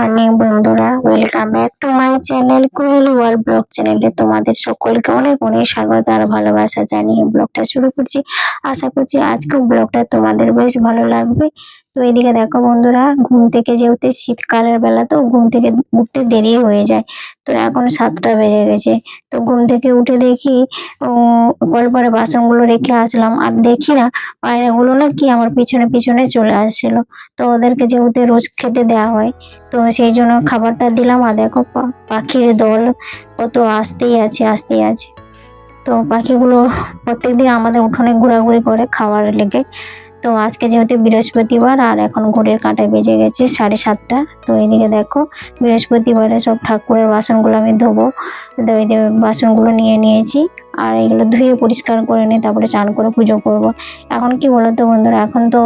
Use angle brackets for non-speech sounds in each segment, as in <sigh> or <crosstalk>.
Morning বন্ধুরা welcome back to my channel Koel world blog চ্যানেলে তোমাদের সকলকে অনেক অনেক স্বাগত আর ভালোবাসা জানিয়ে ব্লগটা শুরু করছি। আশা করছি আজকে ব্লগটা তোমাদের বেশ ভালো লাগবে। তো এদিকে দেখো বন্ধুরা, ঘুম থেকে যেহেতু শীতকালের বেলা, তো ঘুম থেকে উঠতে দেরি হয়ে যায়। তো এখন সাতটা বেজে গেছে। তো ঘুম থেকে উঠে দেখি কলপারে বাসনগুলো রেখে আসলাম। আর দেখি না, পায়রাগুলো না কি আমার পিছনে পিছনে চলে আসছিল। তো ওদেরকে যেহেতু রোজ খেতে দেওয়া হয়, তো সেই জন্য খাবারটা দিলাম। আর দেখো পাখির দল কত আসতেই আছে আসতেই আছে। তো পাখিগুলো প্রত্যেকদিন আমাদের উঠোনে ঘোরাঘুরি করে খাওয়ার লেগে তো আজকে যেহেতু বৃহস্পতিবার, আর এখন ঘড়ির কাঁটায় বেজে গেছে সাড়ে সাতটা, তো এইদিকে দেখো বৃহস্পতিবারে সব ঠাকুরের বাসনগুলো আমি ধোবো। তো এই বাসনগুলো নিয়ে নিয়েছি। আর এগুলো ধুয়ে পরিষ্কার করে নিয়ে তারপরে চান করে পুজো করব। এখন কি বলতো বন্ধুরা, এখন তো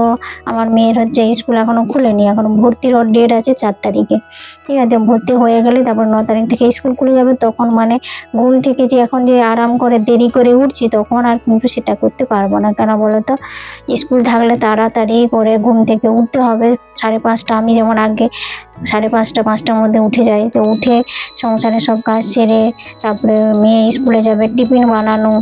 আমার মেয়ের হচ্ছে স্কুল এখনও খুলেনি, এখন ভর্তির ওর ডেট আছে চার তারিখে। ঠিক আছে, ভর্তি হয়ে গেলে তারপর ন তারিখ থেকে স্কুল খুলে যাবে, তখন মানে ঘুম থেকে যে এখন যে আরাম করে দেরি করে উঠছি, তখন আর কিন্তু সেটা করতে পারব না। কেন বলো তো স্কুল থাকলে তাড়াতাড়ি করে ঘুম থেকে উঠতে হবে। সাড়ে পাঁচটা আমি যেমন আগে সাড়ে পাঁচটা, পাঁচটার মধ্যে উঠে যাই, তো উঠে সংসারে সব কাজ সেরে তারপরে মেয়ে স্কুলে যাবে, টিফিন বানানো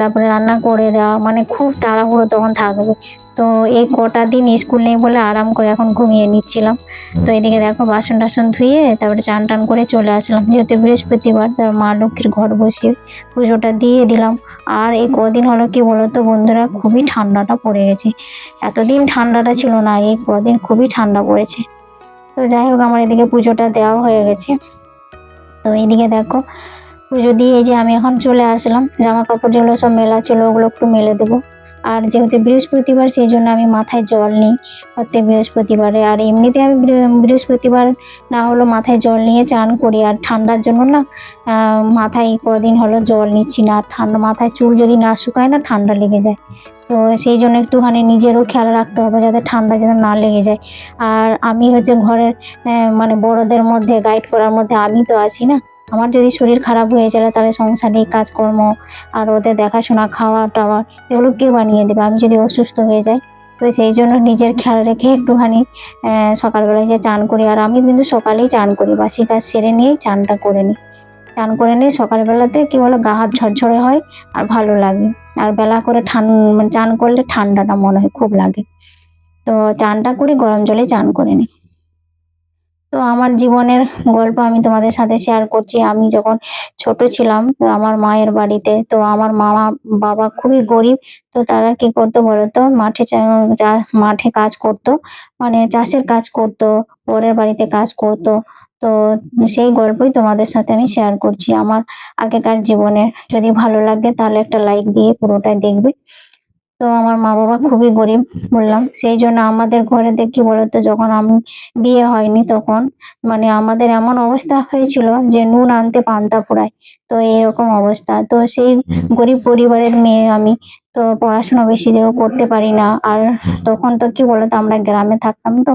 তারপরে রান্না করে দেওয়া মানে খুব তাড়াহুড়ো তখন থাকবে। তো এই কটা দিন স্কুল নেই বলে আরাম করে এখন ঘুমিয়ে নিচ্ছিলাম। তো এদিকে দেখো বাসন টাসন ধুয়ে তারপরে চান টান করে চলে আসলাম। যেহেতু বৃহস্পতিবার, তার মা লক্ষ্মীর ঘর বসিয়ে পুজোটা দিয়ে দিলাম। আর এই কদিন হলো কি বলতো বন্ধুরা, খুবই ঠান্ডাটা পড়ে গেছে। এতদিন ঠান্ডাটা ছিল না, এই কদিন খুবই ঠান্ডা পড়েছে। তো যাই হোক, আমার এদিকে পুজোটা দেওয়া হয়ে গেছে। তো এইদিকে দেখো পুজো দিয়ে যে আমি এখন চলে আসলাম জামা কাপড় যেগুলো সব মেলা ছিল ওগুলো একটু মেলে দেবো। আর যেহেতু বৃহস্পতিবার, সেই জন্য আমি মাথায় জল নিই প্রত্যেক বৃহস্পতিবারে। আর এমনিতে আমি বৃহস্পতিবার না হলো মাথায় জল নিয়ে চান করি। আর ঠান্ডার জন্য না মাথায় কদিন হলো জল নিচ্ছি না। আর ঠান্ডা, মাথায় চুল যদি না শুকায় না, ঠান্ডা লেগে যায়। তো সেই জন্য একটুখানি নিজেরও খেয়াল রাখতে হবে যাতে ঠান্ডা যেন না লেগে যায়। আর আমি হচ্ছে ঘরের মানে বড়দের মধ্যে গাইড করার মধ্যে আমি তো আছি না। আমার যদি শরীর খারাপ হয়ে যায়, তাহলে সংসারে কাজকর্ম আর ওদের দেখাশোনা, খাওয়া টাওয়া এগুলো কে বানিয়ে দেবে? আমি যদি অসুস্থ হয়ে যাই, তো সেই জন্য নিজের খেয়াল রেখে একটুখানি সকালবেলায় যে চান করি। আর আমি কিন্তু সকালেই চান করি বাসি কাজ সেরে নিয়েই চানটা করে নিই। চান করে নিয়ে সকালবেলাতে কি বলো, গা হাত ঝরঝরে হয় আর ভালো লাগে। আর বেলা করে ঠান মানে চান করলে ঠান্ডাটা মনে হয়, খুব লাগে। তো চানটা করি, গরম জলে চান করে নিই। তো আমার জীবনের গল্প আমি তোমাদের সাথে শেয়ার করছি। আমি যখন ছোট ছিলাম আমার মায়ের বাড়িতে, তো আমার মামা বাবা খুবই গরিব, তো তারা কি করতো বলতো? মাঠে মাঠে কাজ করতো মানে চাষের কাজ করতো পরের বাড়িতে কাজ করতো। তো সেই গল্পই তোমাদের সাথে আমি শেয়ার করছি। আমার আগেকার জীবনে যদি ভালো লাগে তাহলে একটা লাইক দিয়ে পুরোটাই দেখবে। তো আমার মা বাবা খুবই গরিব বললাম। সেই জন্য আমাদের ঘরে দেখি বলতো যখন আমি বিয়ে হয়নি তখন মানে আমাদের এমন অবস্থা হয়েছিল যে নুন আনতে পান্তা ফুরায় তো এরকম অবস্থা। তো সেই গরিব পরিবারের মেয়ে আমি তো পড়াশোনা বেশি দিনও করতে পারি না। আর তখন তো কি বলতো আমরা গ্রামে থাকতাম তো।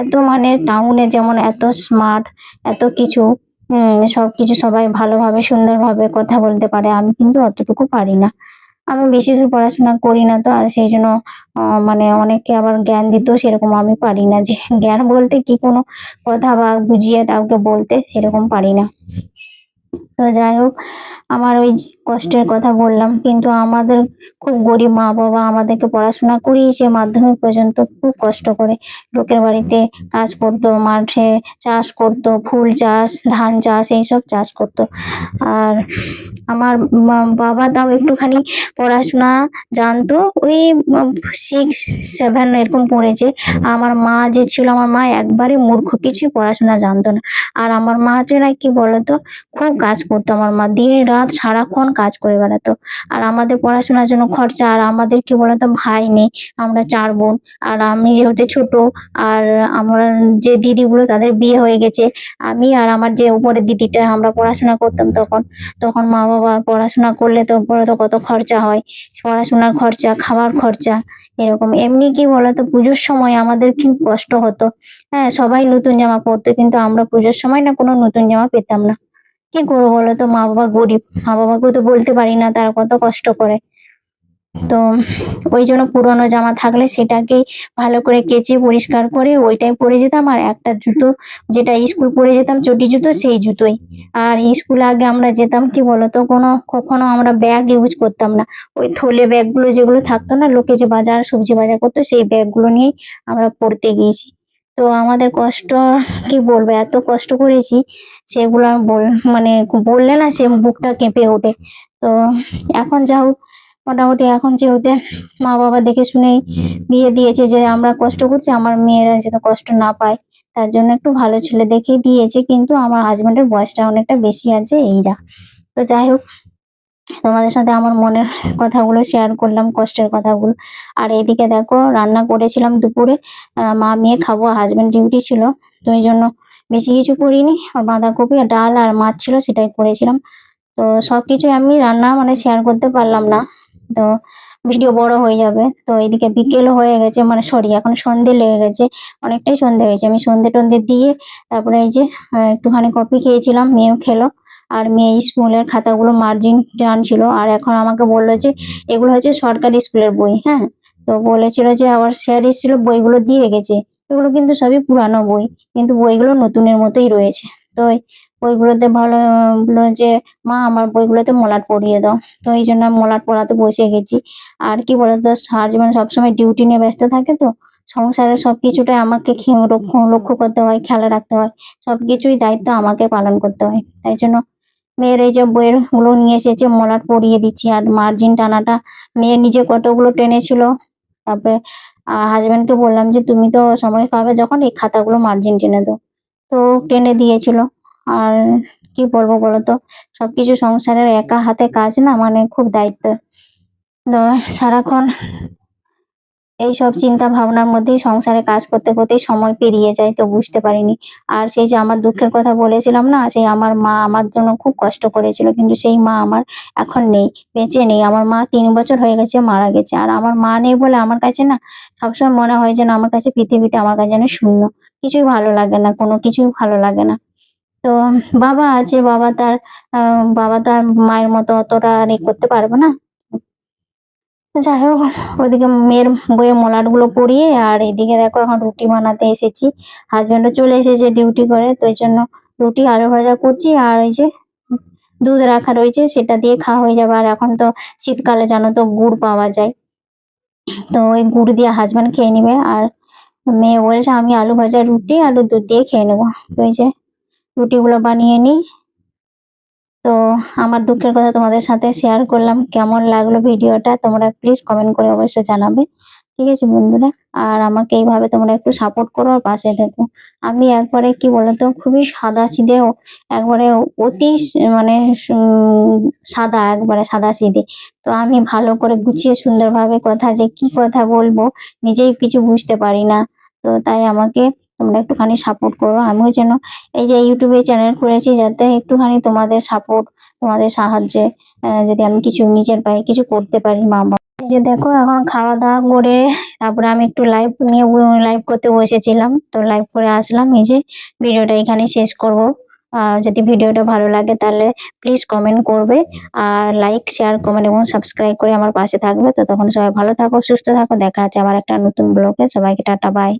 এত মানে টাউনে যেমন এত স্মার্ট এত কিছু হম সবকিছু সবাই ভালোভাবে সুন্দরভাবে কথা বলতে পারে। আমি কিন্তু অতটুকু পারি না। আমি বেশি দূর পড়াশোনা করি না তো, আর সেই জন্য মানে অনেকে আবার জ্ঞান দিত সেরকম আমি পারি না যে, <laughs> জ্ঞান বলতে কি কোনো কথা বা বুঝিয়ে কাউকে বলতে সেরকম পারি না। তো যাই হোক, আমার ওই কষ্টের কথা বললাম, কিন্তু আমাদের খুব গরিব মা বাবা আমাদেরকে পড়াশোনা করিয়েছে মাধ্যমিক পর্যন্ত, খুব কষ্ট করে। লোকের বাড়িতে কাজ করতো, মাঠে চাষ করতো, ফুল চাষ, ধান চাষ, এইসব চাষ করতো। আর আমার বাবা তাও একটুখানি পড়াশোনা জানতো, ওই সিক্স সেভেন এরকম পড়েছে। আমার মা যে ছিল, আমার মা একবারে মূর্খ, কিছুই পড়াশোনা জানতো না। আর আমার মা হচ্ছে না কি বলতো, খুব কাজ করতো আমার মা দিন রাত সারাক্ষণ কাজ করে বেড়াতো। আর আমাদের পড়াশোনার জন্য খরচা, আর আমাদের কি বলতো, ভাই নেই, আমরা চার বোন, আর আমি যেহেতু ছোট, আর আমার যে দিদিগুলো তাদের বিয়ে হয়ে গেছে, আমি আর আমার যে উপরের দিদিটা আমরা পড়াশোনা করতাম তখন তখন মা বাবা পড়াশোনা করলে তো তো কত খরচা হয়, পড়াশোনার খরচা খাবার খরচা, এরকম। এমনি কি বলতো, পুজোর সময় আমাদের কি কষ্ট হতো। হ্যাঁ সবাই নতুন জামা পরতো, কিন্তু আমরা পুজোর সময় না কোনো নতুন জামা পেতাম না। কি করব বলো তো? মা বাবা গরিব। মা বাবাকেও তো বলতে পারি না তারা কত কষ্ট করে। তো ওই জন্য পুরোনো জামা থাকলে সেটাকেই ভালো করে কেচে পরিষ্কার করে ওইটাই পরে যেতাম। আর একটা জুতো যেটা স্কুল পরে যেতাম চটি জুতো সেই জুতোই। আর স্কুলে আগে আমরা যেতাম কি বলতো? কোনো কখনো আমরা ব্যাগ ইউজ করতাম না। ওই থলে ব্যাগগুলো যেগুলো থাকতো না লোকে যে বাজার সবজি বাজার করতো সেই ব্যাগগুলো নিয়েই আমরা পড়তে গিয়েছি। তো আমাদের কষ্ট কি বলব? এত কষ্ট করেছি সেগুলো বল মানে বললে না সে বুকটা কেঁপে ওঠে। তো এখন যা হোক, মোটামুটি এখন যেহেতু মা বাবা দেখে শুনেই বিয়ে দিয়েছে যে আমরা কষ্ট করছি, আমার মেয়েরা যাতে কষ্ট না পায়, তার জন্য একটু ভালো ছেলে দেখেই দিয়েছে, কিন্তু আমার হাজব্যান্ডের বয়সটা অনেকটা বেশি আছে এইরা তো যাই হোক তোমাদের সাথে আমার মনের কথাগুলো শেয়ার করলাম, কষ্টের কথাগুলো। আর এইদিকে দেখো, রান্না করেছিলাম দুপুরে। মা মেয়ে খাব হাজবেন্ড ডিউটি ছিল, তো এই জন্য বেশি কিছু করিনি। আর বাঁধাকপি আর ডাল আর মাছ ছিল, সেটাই করেছিলাম। তো সবকিছু আমি রান্না মানে শেয়ার করতে পারলাম না। তো ভিডিও বড় হয়ে যাবে। তো এদিকে বিকেল হয়ে গেছে মানে সরি এখন সন্ধে লেগে গেছে। অনেকটাই সন্ধে হয়েছে। আমি সন্ধে টন্ধে দিয়ে তারপরে এই যে একটুখানি কফি খেয়েছিলাম, মেয়েও খেলো। আর মেয়ে স্কুলের খাতাগুলো মার্জিন টানছিল আর এখন আমাকে বলল যে, এগুলো হচ্ছে সরকারি স্কুলের বই হ্যাঁ? তো বলেছিল যে, আবার স্যার এসেছিল, বইগুলো দিয়ে গেছে এগুলো কিন্তু সবই পুরানো বই, কিন্তু বইগুলো নতুনের মতোই রয়েছে। তো বইগুলোতে ভালো, বলল যে, মা, আমার বইগুলোতে মলাট পড়িয়ে দাও। তো এই জন্য মলাট পড়াতে বসে গেছি। আর কি বলতো হাজবেন্ড সবসময় ডিউটি নিয়ে ব্যস্ত থাকে তো, সংসারের সবকিছুটাই আমাকে খে- লক্ষ্য লক্ষ্য করতে হয়, খেয়াল রাখতে হয়। সব কিছুই দায়িত্ব আমাকে পালন করতে হয়। তাই জন্য মেয়ের এই যে বইয়েরগুলো নিয়ে এসেছে, মলাট পরিয়ে দিচ্ছি আর মার্জিন টানাটা। মেয়ে নিজে কতগুলো টেনেছিল? তারপরে হাজবেন্ডকে বললাম যে, তুমি তো সময় পাবে যখন এই খাতাগুলো মার্জিন টেনে দাও। তো টেনে দিয়েছিল। আর কি বলব বলতো? সবকিছু সংসারের একা হাতে কাজ না মানে খুব দায়িত্ব। তো সারাক্ষণ এইসব চিন্তা ভাবনার মধ্যেই সংসারে কাজ করতে করতেই সময় পেরিয়ে যায়, তো বুঝতে পারিনি। আর সেই যে আমার দুঃখের কথা বলেছিলাম না, সেই আমার মা আমার জন্য খুব কষ্ট করেছিল, কিন্তু সেই মা আমার এখন নেই, বেঁচে নেই। আমার মা তিন বছর হয়ে গেছে, মারা গেছে। আর আমার মা নেই বলে আমার কাছে না, সবসময় মনে হয় যেন আমার কাছে পৃথিবীটা আমার কাছে যেন শূন্য। কিছুই ভালো লাগে না, কোনো কিছুই ভালো লাগে না। তো বাবা আছে, বাবা তার বাবা তার মায়ের মতো অতটা আর করতে পারবে না। যাই হোক ওইদিকে মেয়ের বইয়ে মলাটগুলো পরিয়ে আর এদিকে দেখো এখন রুটি বানাতে এসেছি। হাজবেন্ডও চলে এসেছে ডিউটি করে, তো এই জন্য রুটি, আলু ভাজা করছি আর এই যে দুধ রাখা রয়েছে, সেটা দিয়ে খাওয়া হয়ে যাবে। আর এখন তো শীতকালে জানো তো গুড় পাওয়া যায়। তো ওই গুড় দিয়ে হাজবেন্ড খেয়ে নিবে। আর মেয়ে বলছে, আমি আলু ভাজা রুটি, আলু দুধ দিয়ে খেয়ে নেব। তো এই যে রুটিগুলো বানিয়ে নিই। তো আমার দুঃখের কথা তোমাদের সাথে শেয়ার করলাম, কেমন লাগল ভিডিওটা তোমরা প্লিজ কমেন্ট করে অবশ্যই জানাবে। ঠিক আছে বন্ধুরা, আর আমাকে এইভাবে তোমরা একটু সাপোর্ট করো আর পাশে দেখো আমি একবারে কি বলতো, খুবই সাদা সিধে একবারে অতি মানে সাদা, একবারে সাদা সিধে। তো আমি ভালো করে গুছিয়ে সুন্দরভাবে কথা যে কি কথা বলব, নিজেই কিছু বুঝতে পারি না। তো তাই আমাকে তোমরা একটুখানি সাপোর্ট করো। আমিও যেন এই যে ইউটিউবে চ্যানেল খুলেছি, যাতে একটুখানি তোমাদের সাপোর্ট তোমাদের সাহায্যে যদি আমি কিছু নিজের পায়ে কিছু করতে পারি, মা বাবা। যে দেখো, এখন খাওয়া দাওয়া করে তারপরে আমি একটু লাইভ নিয়ে লাইভ করতে বসেছিলাম। তো লাইভ করে আসলাম। এই যে ভিডিওটা এখানে শেষ করব। আর যদি ভিডিওটা ভালো লাগে, তাহলে প্লিজ কমেন্ট করবে। আর লাইক শেয়ার কমেন্ট এবং সাবস্ক্রাইব করে আমার পাশে থাকবে। তো তখন সবাই ভালো থাকো, সুস্থ থাকো। দেখা আছে আবার একটা নতুন ব্লগে সবাইকে টাটা বাই